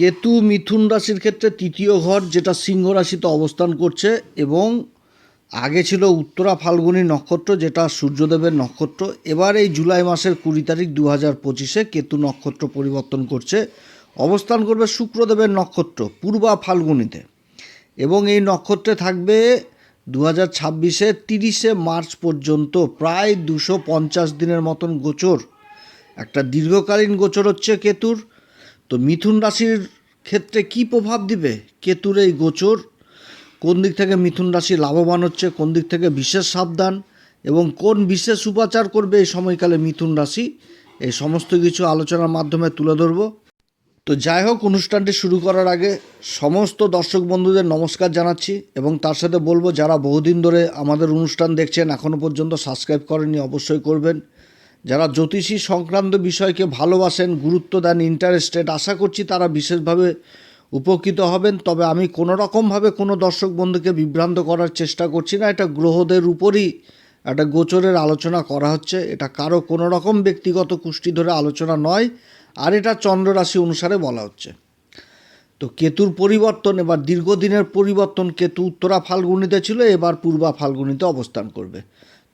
কেতু মিথুন রাশির ক্ষেত্রে তৃতীয় ঘর, যেটা সিংহ রাশিতে অবস্থান করছে, এবং আগে ছিল উত্তরা ফাল্গুনী নক্ষত্র, যেটা সূর্যদেবের নক্ষত্র। এবার এই জুলাই মাসের কুড়ি তারিখ দু হাজার পঁচিশে কেতু নক্ষত্র পরিবর্তন করছে। অবস্থান করবে শুক্রদেবের নক্ষত্র, পূর্বা ফাল্গুনিতে। এবং এই নক্ষত্রে থাকবে দু হাজার ছাব্বিশে তিরিশে মার্চ পর্যন্ত, প্রায় দুশো পঞ্চাশ দিনের মতন গোচর। একটা দীর্ঘকালীন গোচর হচ্ছে কেতুর। তো মিথুন রাশির ক্ষেত্রে কি প্রভাব দিবে? কেতুর এই গোচর? কোন দিক থেকে মিথুন রাশি লাভবান হচ্ছে? কোন দিক থেকে বিশেষ সাবধান? এবং কোন বিশেষ উপাচার করবে এই সময়কালে মিথুন রাশি? এই সমস্ত কিছু আলোচনার মাধ্যমে তুলে ধরবো। তো যাই হোক, অনুষ্ঠানটি শুরু করার আগে সমস্ত দর্শক বন্ধুদের নমস্কার জানাচ্ছি এবং তার সাথে বলব, যারা বহুদিন ধরে আমাদের অনুষ্ঠান দেখছেন এখনও পর্যন্ত সাবস্ক্রাইব করেননি, অবশ্যই করবেন। যারা জ্যোতিষী সংক্রান্ত বিষয়কে ভালোবাসেন, গুরুত্ব দেন ইন্টারেস্টেড আশা করছি তারা বিশেষভাবে উপকৃত হবেন। তবে আমি কোনো রকমভাবে কোনো দর্শক বন্ধুকে বিভ্রান্ত করার চেষ্টা করছি না। এটা গ্রহদের উপরই একটা গোচরের আলোচনা করা হচ্ছে। এটা কারও কোনো রকম ব্যক্তিগত কুষ্টি ধরে আলোচনা নয়। আর এটা চন্দ্র রাশি অনুসারে বলা হচ্ছে। তো কেতুর পরিবর্তন, এবার দীর্ঘদিনের পরিবর্তন, কেতু উত্তরা ফাল্গুনিতে ছিল, এবার পূর্বা ফাল্গুনিতে অবস্থান করবে।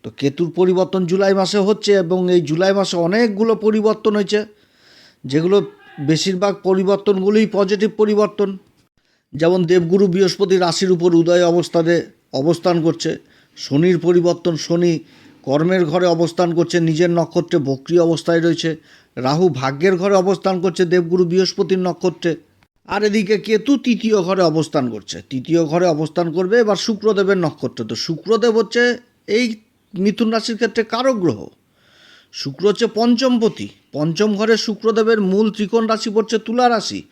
তো কেতুর পরিবর্তন জুলাই মাসে হচ্ছে এবং এই জুলাই মাসে অনেকগুলো পরিবর্তন হয়েছে, যেগুলো বেশিরভাগ পরিবর্তনগুলোই পজিটিভ পরিবর্তন। যেমন দেবগুরু বৃহস্পতি রাশির উপর উদয় অবস্থানে অবস্থান করছে, শনির পরিবর্তন শনি কর্মের ঘরে অবস্থান করছে, নিজের নক্ষত্রে বক্রি অবস্থায় রয়েছে, রাহু ভাগ্যের ঘরে অবস্থান করছে, দেবগুরু বৃহস্পতির নক্ষত্রে। আর এদিকে কেতু তৃতীয় ঘরে অবস্থান করছে, তৃতীয় ঘরে অবস্থান করবে এবার শুক্রদেবের নক্ষত্র। তো শুক্রদেব হচ্ছে এই মিথুন রাশির ক্ষেত্রে কারক গ্রহ? শুক্র হচ্ছে পঞ্চমপতি। পঞ্চম ঘরে শুক্রদেবের মূল ত্রিকোণ রাশি পড়ছে তুলা রাশি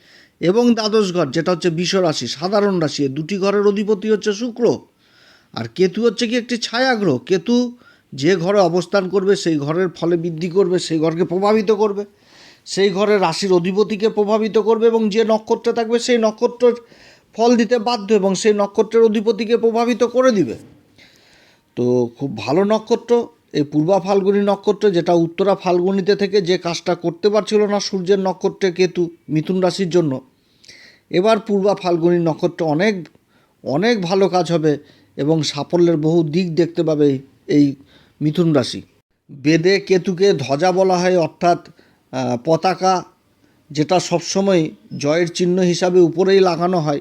এবং দ্বাদশ ঘর, যেটা হচ্ছে বিষ রাশি, সাধারণ রাশি। দুটি ঘরের অধিপতি হচ্ছে শুক্র। আর কেতু হচ্ছে কি একটি ছায়া গ্রহ। কেতু যে ঘরে অবস্থান করবে, সেই ঘরের ফলে বৃদ্ধি করবে, সেই ঘরকে প্রভাবিত করবে। সেই ঘরের রাশির অধিপতিকে প্রভাবিত করবে এবং যে নক্ষত্রে থাকবে, সেই নক্ষত্রের ফল দিতে বাধ্য এবং সেই নক্ষত্রের অধিপতিকে প্রভাবিত করে দিবে। তো খুব ভালো নক্ষত্র, এই পূর্বা ফাল্গুনী নক্ষত্র যেটা উত্তরা ফাল্গুনিতে থেকে যে কাজটা করতে পারছিল না সূর্যের নক্ষত্রে কেতু মিথুন রাশির জন্য। এবার পূর্বা ফাল্গুনী নক্ষত্র অনেক অনেক ভালো কাজ হবে এবং সাফল্যের বহু দিক দেখতে পাবে এই- মিথুন রাশি। বেদে কেতুকে ধ্বজা বলা হয় অর্থাৎ পতাকা, যেটা সবসময় জয়ের চিহ্ন হিসাবে উপরেই লাগানো হয়।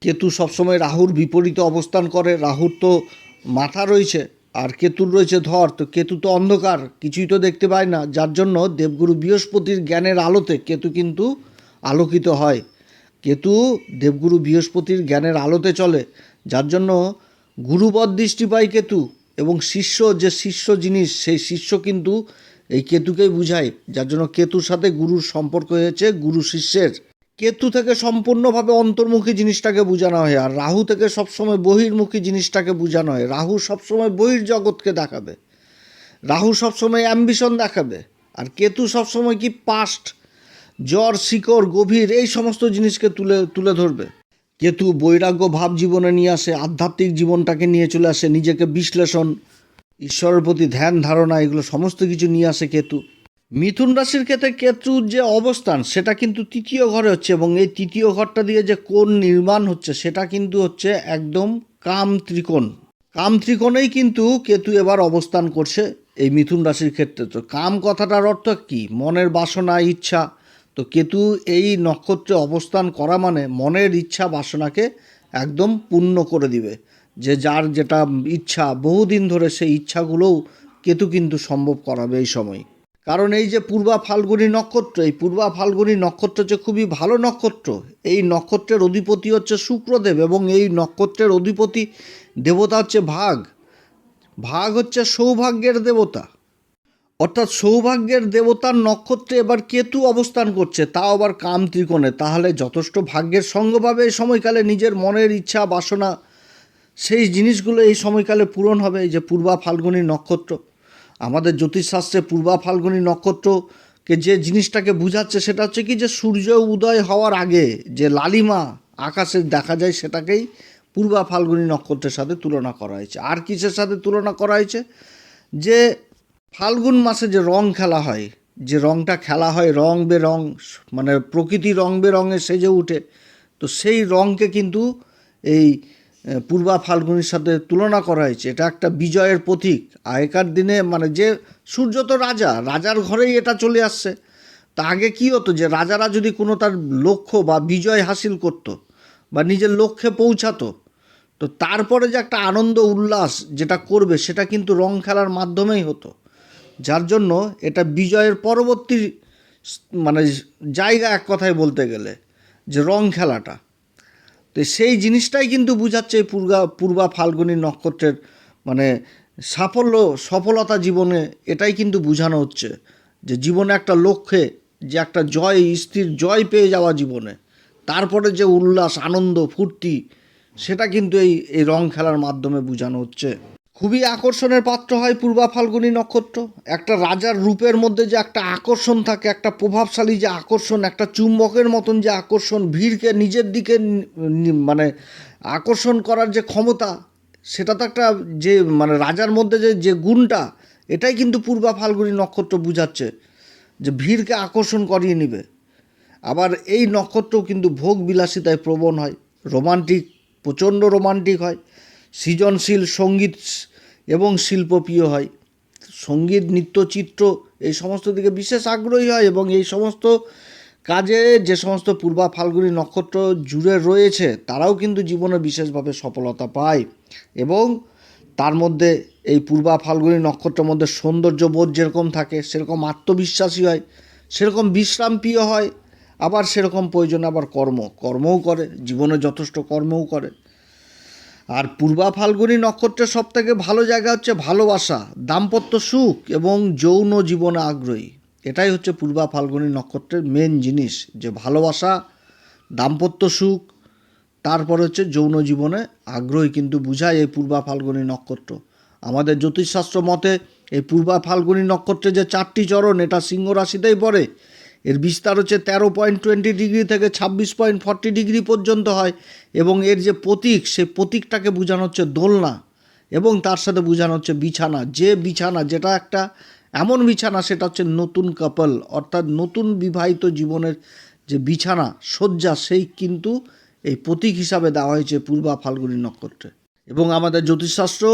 কেতু সবসময় রাহুর বিপরীতে অবস্থান করে, রাহুর তো মাথা রয়েছে, আর কেতুর রয়েছে ধর, তো কেতু তো অন্ধকার, কিছুই তো দেখতে পায় না। যার জন্য দেবগুরু বৃহস্পতির জ্ঞানের আলোতে কেতু কিন্তু আলোকিত হয়। কেতু দেবগুরু বৃহস্পতির জ্ঞানের আলোতে চলে, যার জন্য গুরুবদ দৃষ্টি পায় কেতু, এবং শিষ্য যে শিষ্য জিনিস, সেই শিষ্য কিন্তু এই কেতুকেই বুঝায়। যার জন্য কেতুর সাথে গুরুর সম্পর্ক হয়েছে, গুরু শিষ্যের। কেতু থেকে সম্পূর্ণভাবে অন্তর্মুখী জিনিসটাকে বোঝানো হয়, আর রাহু থেকে সবসময় বহির্মুখী জিনিসটাকে বোঝানো হয়। রাহু সবসময় বহির্জগৎকে দেখাবে। রাহু সবসময় অ্যাম্বিশন দেখাবে, আর কেতু সবসময় কি পাস্ট জ্বর, শিকড়, গভীর, এই সমস্ত জিনিসকে তুলে তুলে ধরবে। কেতু বৈরাগ্য ভাব জীবনে নিয়ে আসে, আধ্যাত্মিক জীবনটাকে নিয়ে চলে আসে, নিজেকে বিশ্লেষণ, ঈশ্বরের প্রতি ধ্যান, ধারণা, এগুলো সমস্ত কিছু নিয়ে আসে কেতু। মিথুন রাশির ক্ষেত্রে কেতুর যে অবস্থান, সেটা কিন্তু তৃতীয় ঘরে হচ্ছে এবং এই তৃতীয় ঘরটা দিয়ে যে কোন নির্মাণ হচ্ছে, সেটা কিন্তু হচ্ছে একদম কাম ত্রিকোণ। কাম ত্রিকোণেই কিন্তু কেতু এবার অবস্থান করছে এই মিথুন রাশির ক্ষেত্রে। তো কাম কথাটার অর্থ কি? মনের বাসনা, ইচ্ছা। তো কেতু এই নক্ষত্রে অবস্থান করা মানে মনের ইচ্ছা, বাসনাকে একদম পূর্ণ করে দিবে। যে যার যেটা ইচ্ছা, বহুদিন ধরে সেই ইচ্ছাগুলোও কেতু কিন্তু সম্ভব করাবে এই সময়। কারণ এই যে পূর্বা ফাল্গুনী নক্ষত্র, এই পূর্বা ফাল্গুনী নক্ষত্র হচ্ছে খুবই ভালো নক্ষত্র। এই নক্ষত্রের অধিপতি হচ্ছে শুক্রদেব এবং এই নক্ষত্রের অধিপতি দেবতা হচ্ছে ভাগ। ভাগ হচ্ছে সৌভাগ্যের দেবতা। অর্থাৎ সৌভাগ্যের দেবতার নক্ষত্রে এবার কেতু অবস্থান করছে, তাও আবার কাম ত্রিকোণে। তাহলে যথেষ্ট ভাগ্যের সঙ্গ পাবে এই সময়কালে, নিজের মনের ইচ্ছা, বাসনা, সেই জিনিসগুলো এই সময়কালে পূরণ হবে এই যে পূর্বা ফাল্গুনী নক্ষত্র। আমাদের জ্যোতিষশাস্ত্রে পূর্বা ফাল্গুনী নক্ষত্রকে যে জিনিসটাকে বোঝাচ্ছে সেটা হচ্ছে কি যে সূর্য উদয় হওয়ার আগে যে লালিমা আকাশে দেখা যায় সেটাকেই পূর্বা ফাল্গুনী নক্ষত্রের সাথে তুলনা করা হয়েছে। আর কিসের সাথে তুলনা করা হয়েছে? যে ফাল্গুন মাসে যে রং খেলা হয়, যে রংটা খেলা হয় রং বেরং মানে প্রকৃতি রং বেরঙে সেজে উঠে, তো সেই রংকে কিন্তু এই পূর্বা ফাল্গুনির সাথে তুলনা করা হয়েছে। এটা একটা বিজয়ের প্রতীক। আগেকার দিনে মানে যে সূর্য তো রাজা, রাজার ঘরেই এটা চলে আসছে। তা আগে কী হতো যে রাজারা যদি কোনো তার লক্ষ্য বা বিজয় হাসিল করত বা নিজের লক্ষ্যে পৌঁছাতো, তো তারপরে যে একটা আনন্দ উল্লাস যেটা করবে, সেটা কিন্তু রং খেলার মাধ্যমেই হতো। যার জন্য এটা বিজয়ের পরবর্তী মানে জায়গা এক কথায় বলতে গেলে যে রং খেলাটা। তো সেই জিনিসটাই কিন্তু বুঝাচ্ছে পূর্বা পূর্বা ফাল্গুনী নক্ষত্রের মানে সাফল্য, সফলতা জীবনে এটাই কিন্তু বোঝানো হচ্ছে যে জীবনে একটা লক্ষ্যে যে একটা জয়, স্থির জয় পেয়ে যাওয়া জীবনে, তারপরে যে উল্লাস, আনন্দ, ফুর্তি, সেটা কিন্তু এই এই রং খেলার মাধ্যমে বোঝানো হচ্ছে। খুবই আকর্ষণের পাত্র হয় পূর্বা ফাল্গুনী নক্ষত্র। একটা রাজার রূপের মধ্যে যে একটা আকর্ষণ থাকে, একটা প্রভাবশালী যে আকর্ষণ, একটা চুম্বকের মতন যে আকর্ষণ, ভিড়কে নিজের দিকে মানে আকর্ষণ করার যে ক্ষমতা, সেটা তো একটা যে মানে রাজার মধ্যে যে যে গুণটা, এটাই কিন্তু পূর্বা ফাল্গুনী নক্ষত্র বুঝাচ্ছে, যে ভিড়কে আকর্ষণ করিয়ে নেবে। আবার এই নক্ষত্র কিন্তু ভোগ বিলাসিতায় প্রবণ হয়। রোমান্টিক, প্রচণ্ড রোমান্টিক হয়। সৃজনশীল সংগীত এবং শিল্পপ্রিয় হয়। সংগীত, নৃত্যচিত্র এই সমস্ত দিকে বিশেষ আগ্রহী হয় এবং এই সমস্ত কাজে যে সমস্ত পূর্বা ফাল্গুনী নক্ষত্র জুড়ে রয়েছে, তারাও কিন্তু জীবনে বিশেষভাবে সফলতা পায়। এবং তার মধ্যে এই পূর্বা ফাল্গুনী নক্ষত্রের মধ্যে সৌন্দর্যবোধ যেরকম থাকে, সেরকম আত্মবিশ্বাসী হয়, সেরকম বিশ্রাম প্রিয় হয়, আবার সেরকম প্রয়োজনে আবার কর্ম, কর্মও করে, জীবনে যথেষ্ট কর্মও করে। আর পূর্বা ফাল্গুনী নক্ষত্রের সব থেকে ভালো জায়গা হচ্ছে ভালোবাসা, দাম্পত্য সুখ এবং যৌন জীবনে আগ্রহী। এটাই হচ্ছে পূর্বা ফাল্গুনী নক্ষত্রের মেন জিনিস, যে ভালোবাসা, দাম্পত্য সুখ, তারপর হচ্ছে যৌন জীবনে আগ্রহী কিন্তু বুঝায় এই পূর্বা ফাল্গুনী নক্ষত্র। আমাদের জ্যোতিষশাস্ত্র মতে এই পূর্বা ফাল্গুনী নক্ষত্রের যে চারটি চরণ, এটা সিংহ রাশিতেই পড়ে এর বিস্তার হচ্ছে তেরো পয়েন্ট টোয়েন্টি ডিগ্রি থেকে ছাব্বিশ পয়েন্ট ফর্টি ডিগ্রি পর্যন্ত হয় এবং এর যে প্রতীক, সেই প্রতীকটাকে বোঝানো হচ্ছে দোলনা এবং তার সাথে বোঝানো হচ্ছে বিছানা। যে বিছানা, যেটা একটা এমন বিছানা, সেটা হচ্ছে নতুন কাপল অর্থাৎ নতুন বিবাহিত জীবনের যে বিছানা, শয্যা, সেই কিন্তু এই প্রতীক হিসাবে দেওয়া হয়েছে পূর্বা ফাল্গুনী নক্ষত্রে। এবং আমাদের জ্যোতিষশাস্ত্র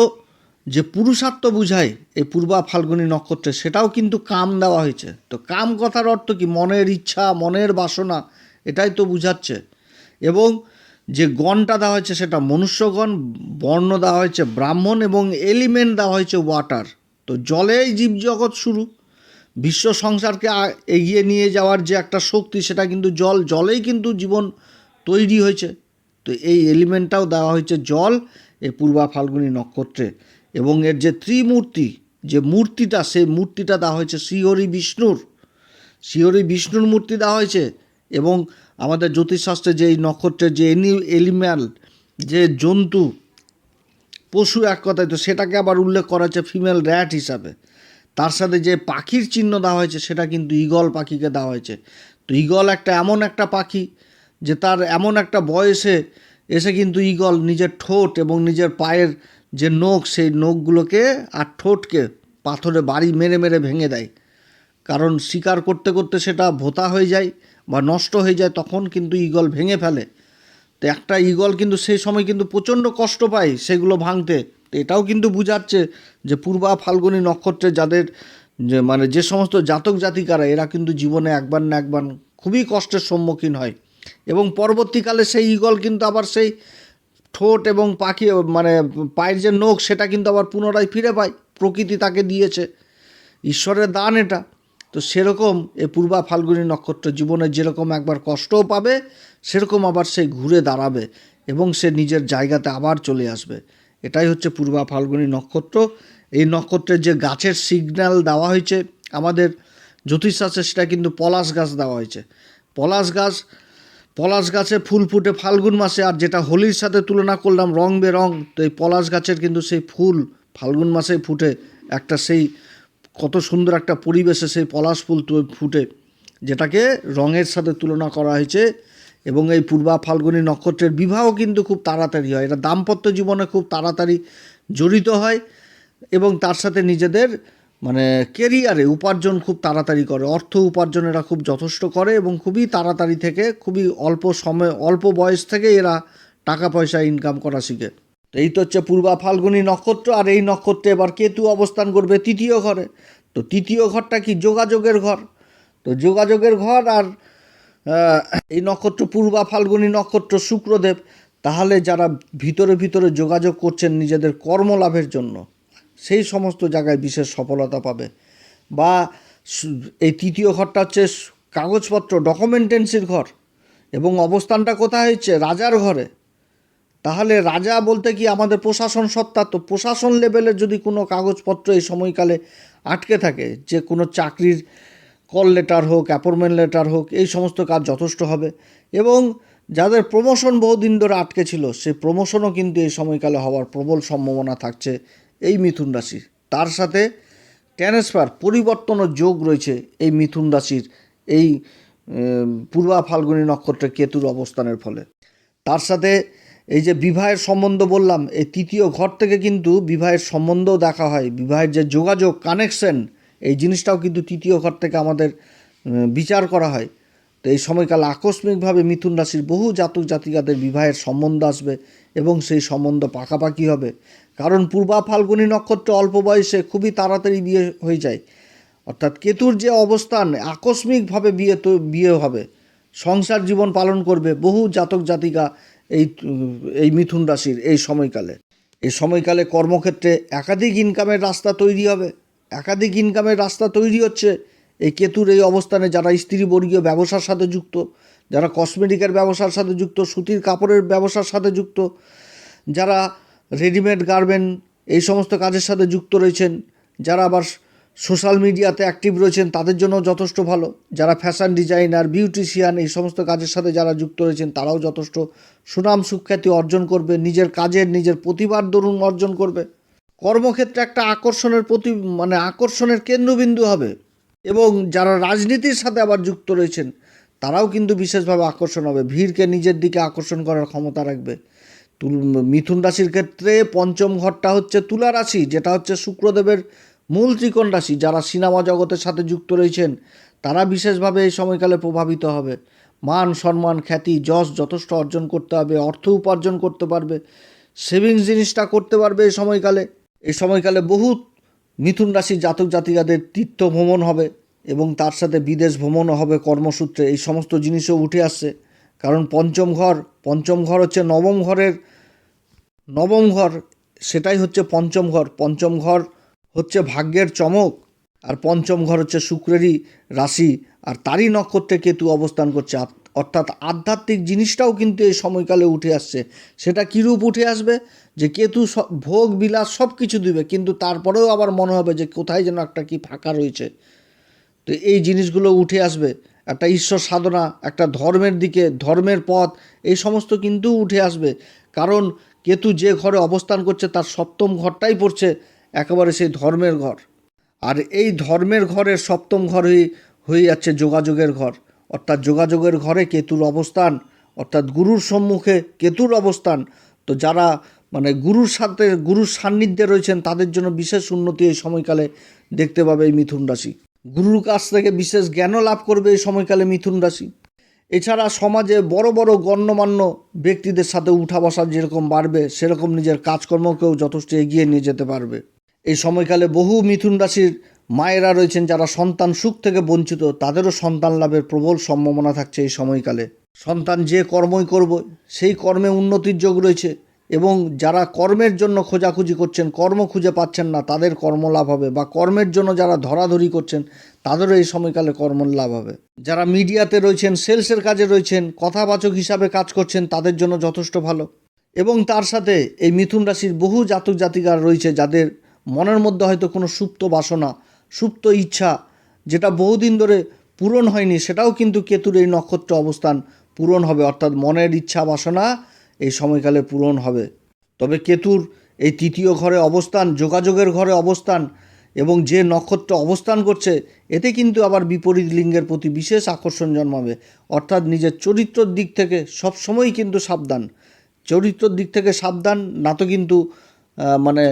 যে পুরুষার্থ বুঝায় এই পূর্বা ফাল্গুনী নক্ষত্রে, সেটাও কিন্তু কাম দেওয়া হয়েছে। তো কাম কথার অর্থ কি? মনের ইচ্ছা, মনের বাসনা, এটাই তো বুঝাচ্ছে। এবং যে গণটা দেওয়া হয়েছে সেটা মনুষ্যগণ, বর্ণ দেওয়া হয়েছে ব্রাহ্মণ এবং এলিমেন্ট দেওয়া হয়েছে ওয়াটার। তো জলেই জীবজগৎ শুরু। বিশ্ব সংসারকে এগিয়ে নিয়ে যাওয়ার যে একটা শক্তি, সেটা কিন্তু জল। জলেই কিন্তু জীবন তৈরি হয়েছে। তো এই এলিমেন্টটাও দেওয়া হয়েছে জল এই পূর্বা ফাল্গুনী নক্ষত্রে। এবং এর যে ত্রিমূর্তি, যে মূর্তিটা, সেই মূর্তিটা দেওয়া হয়েছে শ্রীহরি বিষ্ণুর। শ্রীহরি বিষ্ণুর মূর্তি দেওয়া হয়েছে এবং আমাদের জ্যোতিষশাস্ত্রে যে এই নক্ষত্রের যে এনি, এলিম্যাল, যে জন্তু, পশু এক কথায়, তো সেটাকে আবার উল্লেখ করা হচ্ছে ফিমেল র্যাট হিসাবে। তার সাথে যে পাখির চিহ্ন দেওয়া হয়েছে, সেটা কিন্তু ঈগল পাখিকে দেওয়া হয়েছে। তো ঈগল একটা এমন একটা পাখি যে তার এমন একটা বয়সে এসে কিন্তু ঈগল নিজের ঠোঁট এবং নিজের পায়ের যে নখ, সেই নখগুলোকে আর ঠোঁটকে পাথরে বাড়ি মেরে মেরে ভেঙে দেয়। কারণ শিকার করতে করতে সেটা ভোতা হয়ে যায় বা নষ্ট হয়ে যায়, তখন কিন্তু ঈগল ভেঙে ফেলে। তো একটা ঈগল কিন্তু সেই সময় কিন্তু প্রচণ্ড কষ্ট পায় সেগুলো ভাঙতে। তো এটাও কিন্তু বুঝাচ্ছে যে পূর্বা ফাল্গুনী নক্ষত্রে যাদের যে মানে যে সমস্ত জাতক জাতিকারা, এরা কিন্তু জীবনে একবার না একবার খুবই কষ্টের সম্মুখীন হয়। এবং পরবর্তীকালে সেই ঈগল কিন্তু আবার সেই ঠোঁট এবং পাখি মানে পায়ের যে নখ, সেটা কিন্তু আবার পুনরায় ফিরে পায়। প্রকৃতি তাকে দিয়েছে। ঈশ্বরের দান এটা। তো সেরকম এ পূর্বা ফাল্গুনী নক্ষত্র জীবনে যেরকম একবার কষ্টও পাবে, সেরকম আবার সে ঘুরে দাঁড়াবে এবং সে নিজের জায়গাতে আবার চলে আসবে। এটাই হচ্ছে পূর্বা ফাল্গুনী নক্ষত্র। এই নক্ষত্রের যে গাছের সিগন্যাল দেওয়া হয়েছে আমাদের জ্যোতিষশাস্ত্রে, সেটা কিন্তু পলাশ গাছ দেওয়া হয়েছে। পলাশ গাছ পলাশ গাছে ফুল ফুটে ফাল্গুন মাসে, আর যেটা হোলির সাথে তুলনা করলাম রং বেরং, তো এই পলাশ গাছের কিন্তু সেই ফুল ফাল্গুন মাসে ফুটে। একটা সেই কত সুন্দর একটা পরিবেশে সেই পলাশ ফুল ফুটে, যেটাকে রঙের সাথে তুলনা করা হয়েছে। এবং এই পূর্বা ফাল্গুনী নক্ষত্রের বিবাহ কিন্তু খুব তাড়াতাড়ি হয়। এটা দাম্পত্য জীবনে খুব তাড়াতাড়ি জড়িত হয় এবং তার সাথে নিজেদের মানে কেরিয়ারে উপার্জন খুব তাড়াতাড়ি করে, অর্থ উপার্জন এরা খুব যথেষ্ট করে এবং খুবই তাড়াতাড়ি থেকে, খুবই অল্প সময়, অল্প বয়স থেকে এরা টাকা পয়সা ইনকাম করা শিখে। তো এই তো হচ্ছে পূর্বা ফাল্গুনী নক্ষত্র, আর এই নক্ষত্রে এবার কেতু অবস্থান করবে তৃতীয় ঘরে। তো তৃতীয় ঘরটা কি যোগাযোগের ঘর? তো যোগাযোগের ঘর আর এই নক্ষত্র পূর্বা ফাল্গুনী নক্ষত্র শুক্রদেব, তাহলে যারা ভিতরে ভিতরে যোগাযোগ করছেন নিজেদের কর্মলাভের জন্য সেই সমস্ত জায়গায় বিশেষ সফলতা পাবে। বা এই তৃতীয় ঘরটা হচ্ছে কাগজপত্র ডকুমেন্টেন্সির ঘর। এবং অবস্থানটা কোথায় হচ্ছে রাজার ঘরে। তাহলে রাজা বলতে কি আমাদের প্রশাসন সত্তা? তো প্রশাসন লেভেলের যদি কোনো কাগজপত্র এই সময়কালে আটকে থাকে, যে কোনো চাকরির কল লেটার হোক অ্যাপয়েন্টমেন্ট লেটার হোক, এই সমস্ত কাজ যথেষ্ট হবে। এবং যাদের প্রমোশন বহুদিন ধরে আটকে ছিল, সেই প্রমোশনও কিন্তু এই সময়কালে হওয়ার প্রবল সম্ভাবনা থাকছে এই মিথুন রাশির। তার সাথে ট্রান্সফার পরিবর্তনের যোগ রয়েছে এই মিথুন রাশির এই পূর্বা ফাল্গুনী নক্ষত্রে কেতুর অবস্থানের ফলে। তার সাথে এই যে বিবাহের সম্বন্ধ বললাম, এই তৃতীয় ঘর থেকে কিন্তু বিবাহের সম্বন্ধও দেখা হয়। বিবাহের যে যোগাযোগ কানেকশন এই জিনিসটাও কিন্তু তৃতীয় ঘর থেকে আমাদের বিচার করা হয়। তো এই সময়কাল আকস্মিকভাবে মিথুন রাশির বহু জাতক জাতিকাদের বিবাহের সম্বন্ধ আসবে এবং সেই সম্বন্ধ পাকাপাকি হবে। কারণ পূর্বা ফাল্গুনী নক্ষত্র অল্প বয়সে খুবই তাড়াতাড়ি বিয়ে হয়ে যায়। অর্থাৎ কেতুর যে অবস্থান আকস্মিকভাবে বিয়ে তো, বিয়ে হবে। সংসার জীবন পালন করবে বহু জাতক জাতিকা এই এই মিথুন রাশির এই সময়কালে। এই সময়কালে কর্মক্ষেত্রে একাধিক ইনকামের রাস্তা তৈরি হবে। একাধিক ইনকামের রাস্তা তৈরি হচ্ছে। এই কেতুর এই অবস্থানে যারা স্ত্রীবর্গীয় ব্যবসার সাথে যুক্ত, যারা কসমেটিকের ব্যবসার সাথে যুক্ত, সুতির কাপড়ের ব্যবসার সাথে যুক্ত, যারা রেডিমেড গার্মেন্ট এই সমস্ত কাজের সাথে যুক্ত রয়েছেন, যারা আবার সোশ্যাল মিডিয়াতে অ্যাক্টিভ রয়েছেন, তাদের জন্য যথেষ্ট ভালো। যারা ফ্যাশন ডিজাইনার বিউটিশিয়ান এই সমস্ত কাজের সাথে যারা যুক্ত রয়েছেন, তারাও যথেষ্ট সুনাম সুখ্যাতি অর্জন করবে, নিজের কাজের, নিজের প্রতিভার দরুন অর্জন করবে। কর্মক্ষেত্রে একটা আকর্ষণের প্রতি মানে আকর্ষণের কেন্দ্রবিন্দু হবে। এবং যারা রাজনীতির সাথে আবার যুক্ত রয়েছেন, তারাও কিন্তু বিশেষভাবে আকর্ষণ হবে। ভিড়কে নিজের দিকে আকর্ষণ করার ক্ষমতা রাখবে। তুল, মিথুন রাশির ক্ষেত্রে পঞ্চম ঘরটা হচ্ছে তুলা রাশি, যেটা হচ্ছে শুক্রদেবের মূল ত্রিকোণ রাশি। যারা সিনেমা জগতের সাথে যুক্ত রয়েছেন, তারা বিশেষভাবে এই সময়কালে প্রভাবিত হবে। মান, সম্মান, খ্যাতি, যশ যথেষ্ট অর্জন করতে হবে, অর্থ উপার্জন করতে পারবে, সেভিংস জিনিসটা করতে পারবে এই সময়কালে। এই সময়কালে বহু মিথুন রাশির জাতক জাতিকাদের তীর্থ ভ্রমণ হবে এবং তার সাথে বিদেশ ভ্রমণও হবে কর্মসূত্রে। এই সমস্ত জিনিসও উঠে আসছে। কারণ পঞ্চম ঘর পঞ্চম ঘর হচ্ছে নবম ঘরের, নবম ঘর সেটাই হচ্ছে পঞ্চম ঘর। পঞ্চম ঘর হচ্ছে ভাগ্যের চমক আর পঞ্চম ঘর হচ্ছে শুক্রেরই রাশি। আর তারই নক্ষত্রে কেতু অবস্থান করছে। অর্থাৎ আধ্যাত্মিক জিনিসটাও কিন্তু এই সময়কালে উঠে আসছে। সেটা কীরূপ উঠে আসবে? যে কেতু ভোগ, বিলাস সব কিছু দিবে, কিন্তু তারপরেও আবার মনে হবে যে কোথায় যেন একটা কি ফাঁকা রয়েছে। তো এই জিনিসগুলো উঠে আসবে। একটা ঈশ্বর সাধনা, একটা ধর্মের দিকে, ধর্মের পথ, এই সমস্ত কিন্তু উঠে আসবে। কারণ কেতু যে ঘরে অবস্থান করছে, তার সপ্তম ঘরটাই পড়ছে, একেবারে সেই ধর্মের ঘর। আর এই ধর্মের ঘরের সপ্তম ঘর হয়ে যাচ্ছে যোগাযোগের ঘর। অর্থাৎ যোগাযোগের ঘরে কেতুর অবস্থান, অর্থাৎ গুরুর সম্মুখে কেতুর অবস্থান। তো যারা মানে গুরুর সাথে, গুরুর সান্নিধ্যে রয়েছেন, তাদের জন্য বিশেষ উন্নতি এই সময়কালে দেখতে পাবে এই মিথুন রাশি। গুরুর কাছ থেকে বিশেষ জ্ঞানও লাভ করবে এই সময়কালে মিথুন রাশি। এছাড়া সমাজে বড় বড় গণ্যমান্য ব্যক্তিদের সাথে উঠা বসা যেরকম বাড়বে, সেরকম নিজের কাজকর্মকেও যথেষ্ট এগিয়ে নিয়ে যেতে পারবে। এই সময়কালে বহু মিথুন রাশির মায়েরা রয়েছেন যারা সন্তান সুখ থেকে বঞ্চিত, তাদেরও সন্তান লাভের প্রবল সম্ভাবনা থাকছে এই সময়কালে। সন্তান যে কর্মই করব, সেই কর্মে উন্নতির যোগ রয়েছে এবং যারা কর্মের জন্য খোঁজাখুঁজি করছেন, কর্ম খুঁজে পাচ্ছেন না, তাদের কর্মলাভ হবে বা কর্মের জন্য যারা ধরাধরি করছেন, তাদেরও এই সময়কালে কর্ম লাভ হবে। যারা মিডিয়াতে রয়েছেন, সেলসের কাজে রয়েছেন, কথাবাচক হিসাবে কাজ করছেন, তাদের জন্য যথেষ্ট ভালো। এবং তার সাথে এই মিথুন রাশির বহু জাতক জাতিকার রয়েছে, যাদের মনের মধ্যে হয়তো কোনো সুপ্ত বাসনা সুপ্ত ইচ্ছা যেটা বহুদিন ধরে পূরণ হয়নি, সেটাও কিন্তু কেতুর এই নক্ষত্র অবস্থান পূরণ হবে। অর্থাৎ মনের ইচ্ছা বাসনা এই সময়কালে পূরণ হবে। তবে কেতুর এই তৃতীয় ঘরে অবস্থান, যোগাযোগের ঘরে অবস্থান এবং যে নক্ষত্র অবস্থান করছে, এতে কিন্তু আবার বিপরীত লিঙ্গের প্রতি বিশেষ আকর্ষণ জন্মাবে। অর্থাৎ নিজের চরিত্রর দিক থেকে সবসময়ই কিন্তু সাবধান। চরিত্রর দিক থেকে সাবধান না তো কিন্তু মানে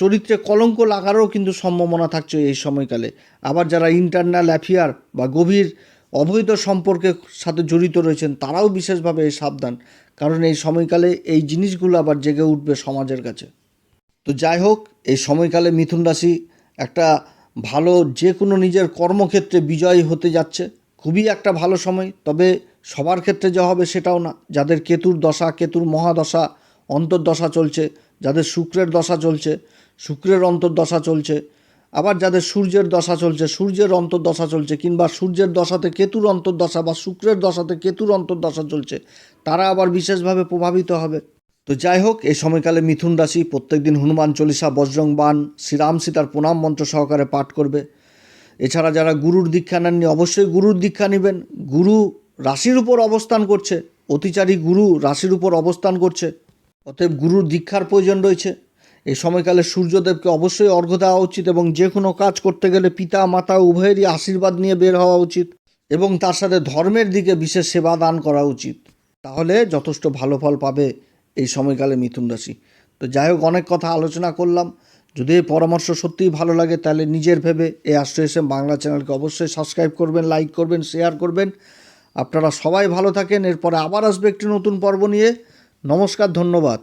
চরিত্রে কলঙ্ক লাগারও কিন্তু সম্ভাবনা থাকছে এই সময়কালে। আবার যারা ইন্টারনাল অ্যাফেয়ার বা গভীর অবৈধ সম্পর্কের সাথে জড়িত রয়েছেন, তারাও বিশেষভাবে সাবধান। কারণ এই সময়কালে এই জিনিসগুলো আবার জেগে উঠবে সমাজের কাছে। তো যাই হোক, এই সময়কালে মিথুন রাশি একটা ভালো যে কোনো নিজের কর্মক্ষেত্রে বিজয়ী হতে যাচ্ছে। খুবই একটা ভালো সময়, তবে সবার ক্ষেত্রে যা হবে সেটাও না। যাদের কেতুর দশা, কেতুর মহাদশা, অন্তর্দশা চলছে যাদের শুক্রের দশা চলছে, শুক্রের অন্তর্দশা চলছে, আবার যাদের সূর্যের দশা চলছে, সূর্যের অন্তর্দশা চলছে, কিংবা সূর্যের দশাতে কেতুর অন্তর্দশা বা শুক্রের দশাতে কেতুর অন্তর্দশা চলছে, তারা আবার বিশেষভাবে প্রভাবিত হবে। তো যাই হোক, এই সময়কালে মিথুন রাশি প্রত্যেকদিন হনুমান চল্লিশা বজ্রং বান শ্রীরাম সীতার প্রণাম মন্ত্র সহকারে পাঠ করবে। এছাড়া যারা গুরুর দীক্ষা নেননি, অবশ্যই গুরুর দীক্ষা নেবেন। গুরু রাশির উপর অবস্থান করছে, অতিচারী গুরু রাশির উপর অবস্থান করছে। অতএব গুরুর দীক্ষার প্রয়োজন রয়েছে। এই সময়কালে সূর্যদেবকে অবশ্যই অর্ঘ্য দেওয়া উচিত এবং যে কোনো কাজ করতে গেলে পিতা, মাতা উভয়েরই আশীর্বাদ নিয়ে বের হওয়া উচিত এবং তার সাথে ধর্মের দিকে বিশেষ সেবা দান করা উচিত। তাহলে যথেষ্ট ভালো ফল পাবে এই সময়কালে মিথুন রাশি। তো যাই হোক, অনেক কথা আলোচনা করলাম। যদি এই পরামর্শ সত্যিই ভালো লাগে, তাহলে নিজের ভেবে এই এসে বাংলা চ্যানেলকে অবশ্যই সাবস্ক্রাইব করবেন, লাইক করবেন, শেয়ার করবেন। আপনারা সবাই ভালো থাকেন। এরপরে আবার আসবে একটি নতুন পর্ব নিয়ে। নমস্কার ধন্যবাদ।